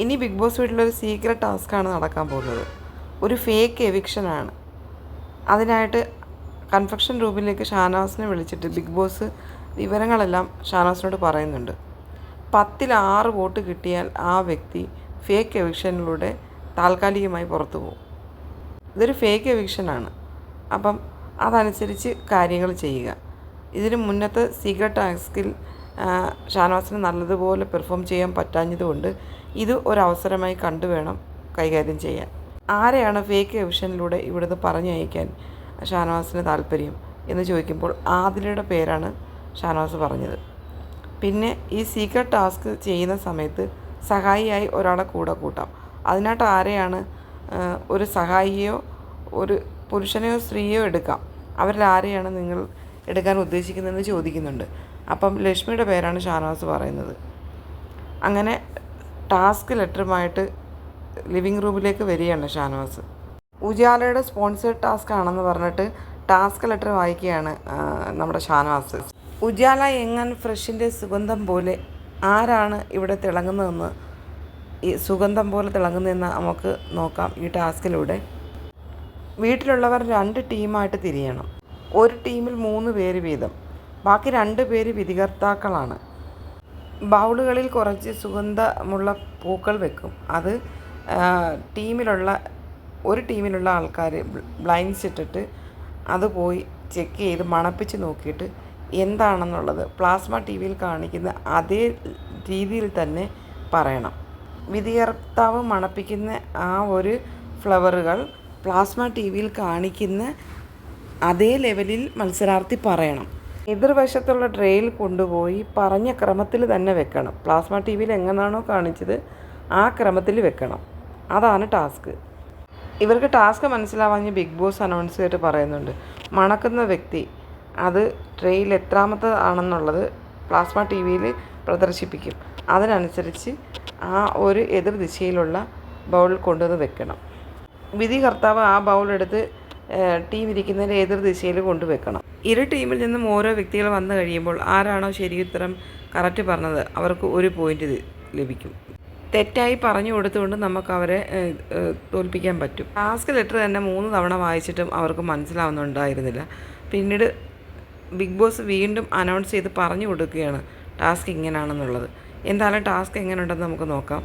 ഇനി big Boss വീട്ടിലൊരു secret ടാസ്ക്കാണ് നടക്കാൻ പോകുന്നത്. ഒരു ഫേക്ക് എവിക്ഷനാണ് അതിനായിട്ട് കൺഫെക്ഷൻ റൂമിലേക്ക് ഷാനവാസിനെ വിളിച്ചിട്ട് ബിഗ് ബോസ് വിവരങ്ങളെല്ലാം ഷാനവാസിനോട് പറയുന്നുണ്ട്. പത്തിൽ ആറ് വോട്ട് കിട്ടിയാൽ ആ വ്യക്തി ഫേക്ക് എവിക്ഷനിലൂടെ താൽക്കാലികമായി പുറത്തു പോകും. ഇതൊരു ഫേക്ക് എവിക്ഷനാണ് അപ്പം അതനുസരിച്ച് കാര്യങ്ങൾ ചെയ്യുക. ഇതിന് മുന്നത്തെ സീക്രട്ട് ടാസ്കിൽ ഷാനവാസിന് നല്ലതുപോലെ പെർഫോം ചെയ്യാൻ പറ്റാഞ്ഞതുകൊണ്ട് ഇത് ഒരവസരമായി കണ്ടു വേണം കൈകാര്യം ചെയ്യാൻ. ആരെയാണ് ഫേക്ക് എവിഷനിലൂടെ ഇവിടുന്ന് പറഞ്ഞയക്കാൻ ഷാനവാസിന് താല്പര്യം എന്ന് ചോദിക്കുമ്പോൾ ആദിലയുടെ പേരാണ് ഷാനവാസ് പറഞ്ഞത്. പിന്നെ ഈ സീക്രട്ട് ടാസ്ക് ചെയ്യുന്ന സമയത്ത് സഹായിയായി ഒരാളെ കൂടെ കൂട്ടാം. അതിനായിട്ട് ആരെയാണ് ഒരു സഹായിയോ ഒരു പുരുഷനെയോ സ്ത്രീയോ എടുക്കാം. അവരിൽ ആരെയാണ് നിങ്ങൾ എടുക്കാൻ ഉദ്ദേശിക്കുന്നതെന്ന് ചോദിക്കുന്നുണ്ട്. അപ്പം ലക്ഷ്മിയുടെ പേരാണ് ഷാനവാസ് പറയുന്നത്. അങ്ങനെ ടാസ്ക് ലെറ്ററുമായിട്ട് ലിവിങ് റൂമിലേക്ക് വരികയാണ് ഷാനവാസ്. ഉജാലയുടെ സ്പോൺസേഡ് ടാസ്ക് ആണെന്ന് പറഞ്ഞിട്ട് ടാസ്ക് ലെറ്റർ വായിക്കുകയാണ് നമ്മുടെ ഷാനവാസ്. ഉജാല എങ്ങൻ ഫ്രഷിന്റെ സുഗന്ധം പോലെ ആരാണ് ഇവിടെ തിളങ്ങുന്നതെന്ന് ഈ സുഗന്ധം പോലെ തിളങ്ങുന്നതെന്ന് നമുക്ക് നോക്കാം ഈ ടാസ്കിലൂടെ. വീട്ടിലുള്ളവർ രണ്ട് ടീമായിട്ട് തിരിയണം. ഒരു ടീമിൽ മൂന്ന് പേര് വീതം. ബാക്കി രണ്ട് പേര് വിധികർത്താക്കളാണ്. ബൗളുകളിൽ കുറച്ച് സുഗന്ധമുള്ള പൂക്കൾ വെക്കും. അത് ടീമിലുള്ള ഒരു ടീമിലുള്ള ആൾക്കാർ ബ്ലൈൻഡ്സ് ഇട്ടിട്ട് അത് പോയി ചെക്ക് ചെയ്ത് മണപ്പിച്ച് നോക്കിയിട്ട് എന്താണെന്നുള്ളത് പ്ലാസ്മ ടി വിയിൽ കാണിക്കുന്ന അതേ രീതിയിൽ തന്നെ പറയണം. വിധികർത്താവ് മണപ്പിക്കുന്ന ആ ഒരു ഫ്ലവറുകൾ പ്ലാസ്മ ടി വിയിൽ കാണിക്കുന്ന അതേ ലെവലിൽ മത്സരാർത്ഥി പറയണം. എതിർവശത്തുള്ള ട്രേയിൽ കൊണ്ടുപോയി പറഞ്ഞ ക്രമത്തിൽ തന്നെ വെക്കണം. പ്ലാസ്മ ടി വിയിൽ എങ്ങനെയാണോ കാണിച്ചത് ആ ക്രമത്തിൽ വെക്കണം. അതാണ് ടാസ്ക്. ഇവർക്ക് ടാസ്ക് മനസ്സിലാവാഞ്ഞ് ബിഗ് ബോസ് അനൗൺസ് ചെയ്തിട്ട് പറയുന്നുണ്ട്. മണക്കുന്ന വ്യക്തി അത് ട്രെയിൽ എത്രാമത്തെ ആണെന്നുള്ളത് പ്ലാസ്മ ടി വിയിൽ പ്രദർശിപ്പിക്കും. അതിനനുസരിച്ച് ആ ഒരു എതിർ ദിശയിലുള്ള ബൗൾ കൊണ്ടുവന്ന് വെക്കണം. വിധി കർത്താവ് ആ ബൗൾ എടുത്ത് ടീം ഇരിക്കുന്നതിന്റെ എതിർ ദിശയിൽ കൊണ്ടുവെക്കണം. ഇരു ടീമിൽ നിന്നും ഓരോ വ്യക്തികൾ വന്നു കഴിയുമ്പോൾ ആരാണോ ശരി ഉത്തരം കറക്റ്റ് പറഞ്ഞത് അവർക്ക് ഒരു പോയിന്റ് ലഭിക്കും. തെറ്റായി പറഞ്ഞു കൊടുത്തുകൊണ്ട് നമുക്ക് അവരെ തോൽപ്പിക്കാൻ പറ്റും. ടാസ്ക് ലെറ്റർ തന്നെ മൂന്ന് തവണ വായിച്ചിട്ടും അവർക്ക് മനസ്സിലാവുന്നുണ്ടായിരുന്നില്ല. പിന്നീട് ബിഗ് ബോസ് വീണ്ടും അനൗൺസ് ചെയ്ത് പറഞ്ഞു കൊടുക്കുകയാണ് ടാസ്ക് ഇങ്ങനെയാണെന്നുള്ളത് എന്തായാലും ടാസ്ക് എങ്ങനെയുണ്ടെന്ന് നമുക്ക് നോക്കാം.